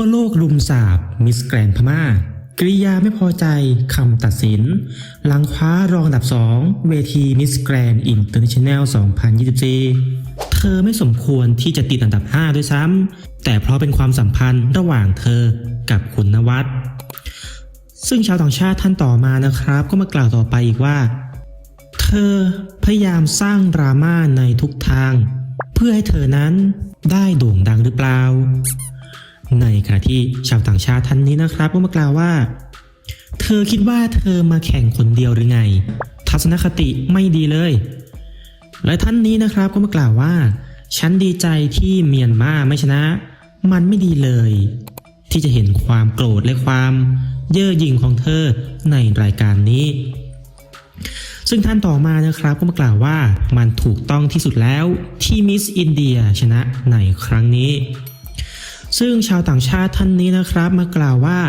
ทั่วโลกรุมสาบมิสแกรนพม่ากริยาไม่พอใจคำตัดสิน หลังคว้ารองอันดับ 2 เวทีมิสแกรนอินเตอร์เนชั่นแนล 2024 เธอไม่สมควรที่จะติดอันดับ 5 ด้วยซ้ำ แต่เพราะเป็นความสัมพันธ์ระหว่างเธอกับคุณนวัดซึ่งชาวต่างชาติท่านต่อมานะครับ ก็มากล่าวต่อไปอีกว่า เธอพยายามสร้างดราม่าในทุกทาง เพื่อให้เธอนั้นได้โด่งดังหรือเปล่า ในขณะที่ชาวต่างชาติท่านนี้นะครับก็มากล่าวว่า เธอคิดว่าเธอมาแข่งคนเดียวหรือไง ทัศนคติไม่ดีเลย และท่านนี้นะครับก็มากล่าวว่า ฉันดีใจที่เมียนมาไม่ชนะ มันไม่ดีเลย ที่จะเห็นความโกรธและความเย่อหยิ่งของเธอในรายการนี้ ซึ่งท่านต่อมานะครับก็มากล่าวว่ามันถูกต้องที่สุดแล้วที่มิสอินเดียชนะในครั้งนี้ ซึ่งชาวต่างชาติท่านนี้นะครับมากล่าวว่า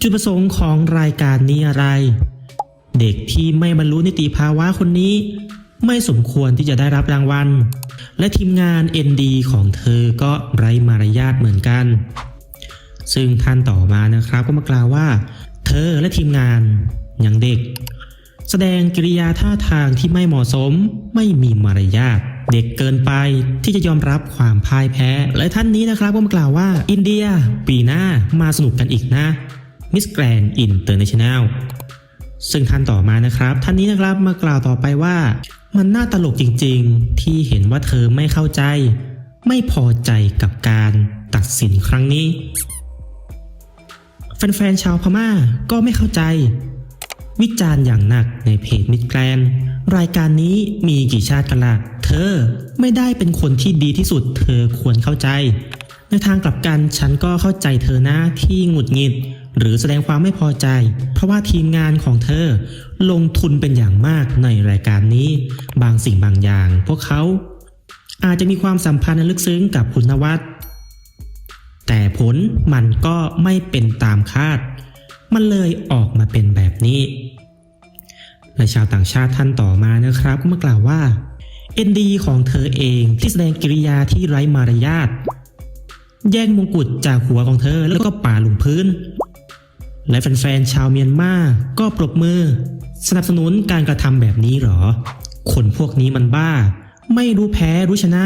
จุดประสงค์ของรายการนี้อะไร เด็กที่ไม่บรรลุนิติภาวะคนนี้ ไม่สมควรที่จะได้รับรางวัล และทีมงาน ND ของเธอก็ไร้มารยาทเหมือนกัน ซึ่งท่านต่อมานะครับก็มากล่าวว่า เธอและทีมงานยังเด็ก แสดงกิริยาท่าทางที่ไม่เหมาะสมไม่มีมารยาท เด็กเกินไปที่จะยอมรับความพ่ายแพ้ และท่านนี้นะครับก็มากล่าวว่า อินเดีย ปีหน้ามาสนุกกันอีกนะมิสแกรนอินเตอร์เนชั่นแนลซึ่งท่านต่อมานะครับ ท่านนี้นะครับมากล่าวต่อไปว่า มันน่าตลกจริงๆ ที่เห็นว่าเธอไม่เข้าใจ ไม่พอใจกับการตัดสินครั้งนี้ แฟนๆชาวพม่าก็ไม่เข้าใจ วิจารณ์อย่างหนักในเพจมิดแกรนรายการนี้มีกี่ชาติกันละ่ะ เธอไม่ได้เป็นคนที่ดีที่สุด เธอควรเข้าใจ ในทางกลับกันฉันก็เข้าใจเธอนะที่หงุดหงิด หรือแสดงความไม่พอใจ เพราะว่าทีมงานของเธอ ลงทุนเป็นอย่างมากในรายการนี้ บางสิ่งบางอย่าง พวกเขาอาจจะมีความสัมพันธ์ลึกซึ้งกับคุณนวัตแต่ผลมันก็ไม่เป็นตามคาด มันเลยออกมาเป็นแบบนี้ และชาวต่างชาติท่านต่อมานะครับก็มากล่าวว่า ND ของเธอเองที่แสดงกิริยาที่ไร้มารยาทแย่งมงกุฎจากหัวของเธอแล้วก็ป่าลงพื้น และแฟนๆชาวเมียนมาก็ปรบมือ สนับสนุนการกระทำแบบนี้หรอ คนพวกนี้มันบ้า ไม่รู้แพ้รู้ชนะ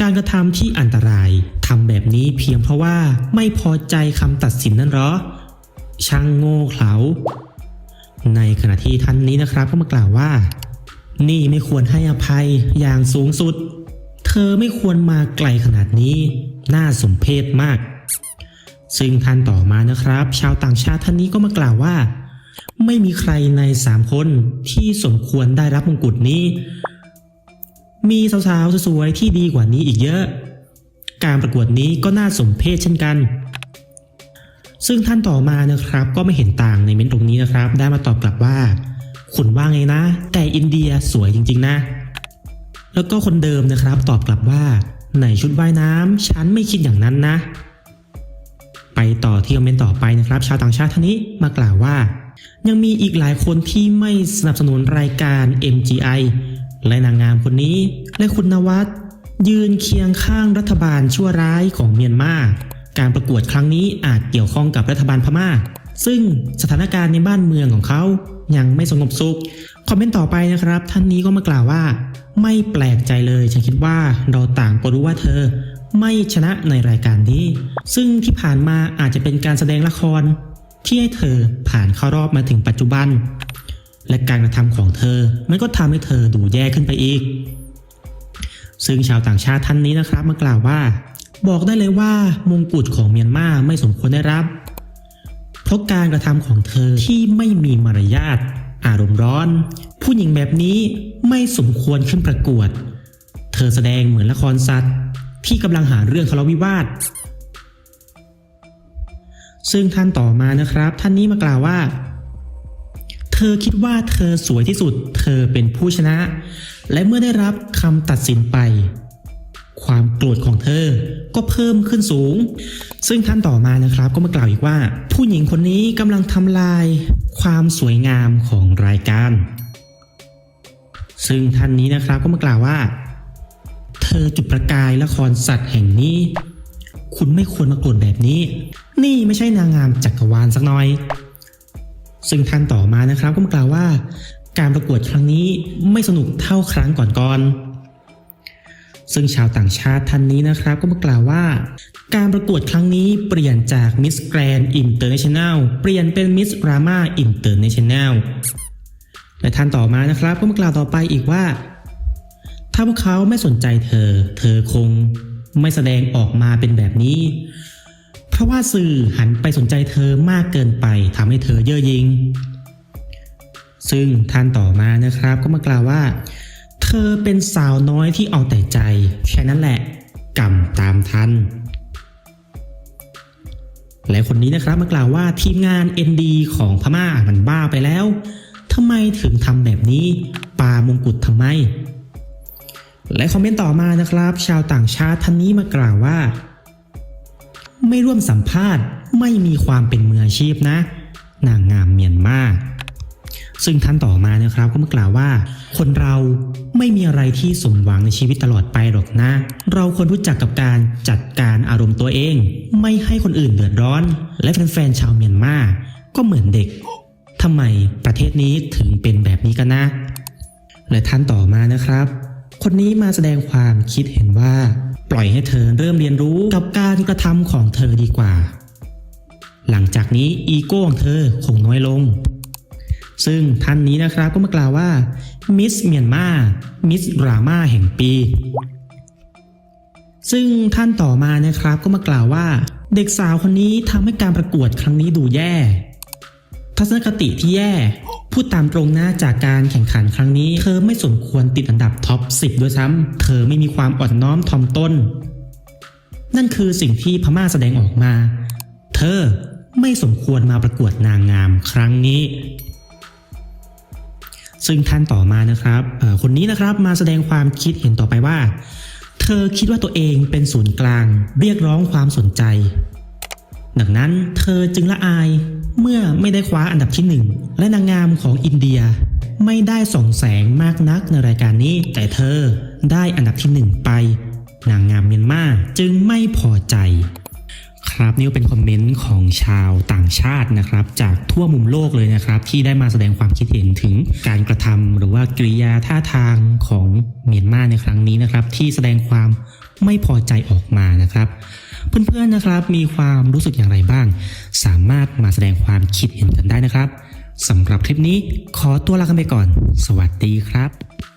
การกระทำที่อันตรายทำแบบนี้เพียงเพราะว่าไม่พอใจคำตัดสินนั่นหรอ ช่างโง่เขลา ในขณะที่ท่านนี้นะครับก็มากล่าวว่า นี่ไม่ควรให้อภัยอย่างสูงสุด เธอไม่ควรมาไกลขนาดนี้ น่าสมเพชมาก ซึ่งท่านต่อมานะครับ ชาวต่างชาติท่านนี้ก็มากล่าวว่า ไม่มีใครในสามคนที่สมควรได้รับมงกุฎนี้ มีสาวๆสวยๆที่ดีกว่านี้อีกเยอะ การประกวดนี้ก็น่าสมเพชเช่นกัน ซึ่งท่านต่อมานะครับก็ไม่เห็นต่างในเม้นต์ตรงนี้นะครับ ได้มาตอบกลับว่า คุณว่าไงนะ แต่อินเดียสวยจริง ๆ นะ แล้วก็คนเดิมนะครับ ตอบกลับว่าในชุดว่ายน้ำฉันไม่คิดอย่างนั้นนะ ไปต่อที่คอมเมนต์ต่อไปนะครับ ชาวต่างชาติท่านนี้มากล่าวว่า ยังมีอีกหลายคนที่ไม่สนับสนุนรายการ MGI และนางงามคนนี้ และคุณนวัดยืนเคียงข้างรัฐบาลชั่วร้ายของเมียนมา การประกวดครั้งนี้อาจเกี่ยวข้องกับรัฐบาลพม่า ซึ่งสถานการณ์ในบ้านเมืองของเขายังไม่สงบสุข คอมเมนต์ต่อไปนะครับ ท่านนี้ก็มากล่าวว่า ไม่แปลกใจเลย ฉันคิดว่าเราต่างก็รู้ว่าเธอ ไม่ชนะในรายการนี้ ซึ่งที่ผ่านมาอาจจะเป็นการแสดงละคร ที่ให้เธอผ่านเข้ารอบมาถึงปัจจุบัน และการกระทำของเธอ มันก็ทำให้เธอดูแย่ขึ้นไปอีก ซึ่งชาวต่างชาติท่านนี้นะครับมากล่าวว่า บอกได้เลยว่ามงกุฎของเมียนมาไม่สมควรได้รับ เพราะการกระทำของเธอที่ไม่มีมารยาทอารมณ์ร้อน ผู้หญิงแบบนี้ไม่สมควรขึ้นประกวด เธอแสดงเหมือนละครสัตว์ ที่กำลังหาเรื่องทะเลาะวิวาท ซึ่งท่านต่อมานะครับ ท่านนี้มากล่าวว่า เธอคิดว่าเธอสวยที่สุด เธอเป็นผู้ชนะ และเมื่อได้รับคำตัดสินไป ความโกรธของเธอ ก็เพิ่มขึ้นสูง ซึ่งท่านต่อมานะครับก็มากล่าวอีกว่า ผู้หญิงคนนี้กำลังทำลายความสวยงามของรายการ ซึ่งท่านนี้นะครับก็มากล่าวว่า เธอจุดประกายละครสัตว์แห่งนี้ คุณไม่ควรมาโกรธแบบนี้ นี่ไม่ใช่นางงามจักรวาลสักหน่อย ซึ่งท่านต่อมานะครับก็มากล่าวว่า การประกวดครั้งนี้ไม่สนุกเท่าครั้งก่อนๆ ซึ่งชาวต่างชาติท่านนี้นะครับก็มากล่าวว่า การประกวดครั้งนี้เปลี่ยนจาก Miss Grand International เปลี่ยนเป็น Miss Rama International และท่านต่อมานะครับก็มากล่าวต่อไปอีกว่า ถ้าพวกเขาไม่สนใจเธอ เธอคงไม่แสดงออกมาเป็นแบบนี้ เพราะว่าสื่อหันไปสนใจเธอมากเกินไปทำให้เธอเย่อหยิ่งซึ่งท่านต่อมานะครับก็มากล่าวว่า อเป็นสาวน้อยที่เอาแต่ใจ แค่นั้นแหละกรรมตามทัน และคนนี้นะครับมากล่าวว่าทีมงาน ND ของพม่ามันบ้าไปแล้วทำไมถึงทำแบบนี้ปามงกุฎทำไม และคอมเมนต์ต่อมานะครับ ชาวต่างชาติท่านนี้มากล่าวว่า ไม่ร่วมสัมภาษณ์ไม่มีความเป็นมืออาชีพนะนางงามเมียนมา ซึ่งท่านต่อมานะครับก็มากล่าวว่า คนเราไม่มีอะไรที่สมหวังในชีวิตตลอดไปหรอกนะ เราควรรู้จักกับการจัดการอารมณ์ตัวเอง ไม่ให้คนอื่นเดือดร้อน และแฟนๆชาวเมียนมาก็เหมือนเด็กทำไมประเทศนี้ถึงเป็นแบบนี้กันนะ และท่านต่อมานะครับ คนนี้มาแสดงความคิดเห็นว่า ปล่อยให้เธอเริ่มเรียนรู้กับการกระทำของเธอดีกว่า หลังจากนี้อีโก้ของเธอคงน้อยลง ซึ่งท่านนี้นะครับก็มากล่าวว่า มิสเมียนมา มิสรามาแห่งปี ซึ่งท่านต่อมานะครับก็มากล่าวว่า เด็กสาวคนนี้ทำให้การประกวดครั้งนี้ดูแย่ ทัศนคติที่แย่ พูดตามตรงนะจากการแข่งขันครั้งนี้ เธอไม่สมควรติดอันดับท็อป 10 ด้วยซ้ำ เธอไม่มีความอ่อนน้อมถ่อมตนนั่นคือสิ่งที่พม่าแสดงออกมา เธอไม่สมควรมาประกวดนางงามครั้งนี้ ซึ่งท่านต่อมานะครับคนนี้นะครับมาแสดงความคิดเห็นต่อไปว่า เธอคิดว่าตัวเองเป็นศูนย์กลาง เรียกร้องความสนใจ ดังนั้นเธอจึงละอายเมื่อไม่ได้คว้าอันดับที่หนึ่งและนางงามของอินเดีย ไม่ได้ส่องแสงมากนักในรายการนี้ แต่เธอได้อันดับที่หนึ่งไป นางงามเมียนมาจึงไม่พอใจ ครับนี่เป็นคอมเมนต์ของชาวต่างชาตินะครับ จากทั่วมุมโลกเลยนะครับ ที่ได้มาแสดงความคิดเห็นถึงการกระทำหรือว่ากริยาท่าทางของเมียนมาในครั้งนี้นะครับ ที่แสดงความไม่พอใจออกมานะครับ เพื่อนๆนะครับมีความรู้สึกอย่างไรบ้าง สามารถมาแสดงความคิดเห็นกันได้นะครับสำหรับคลิปนี้ขอตัวลากันไปก่อน สวัสดีครับ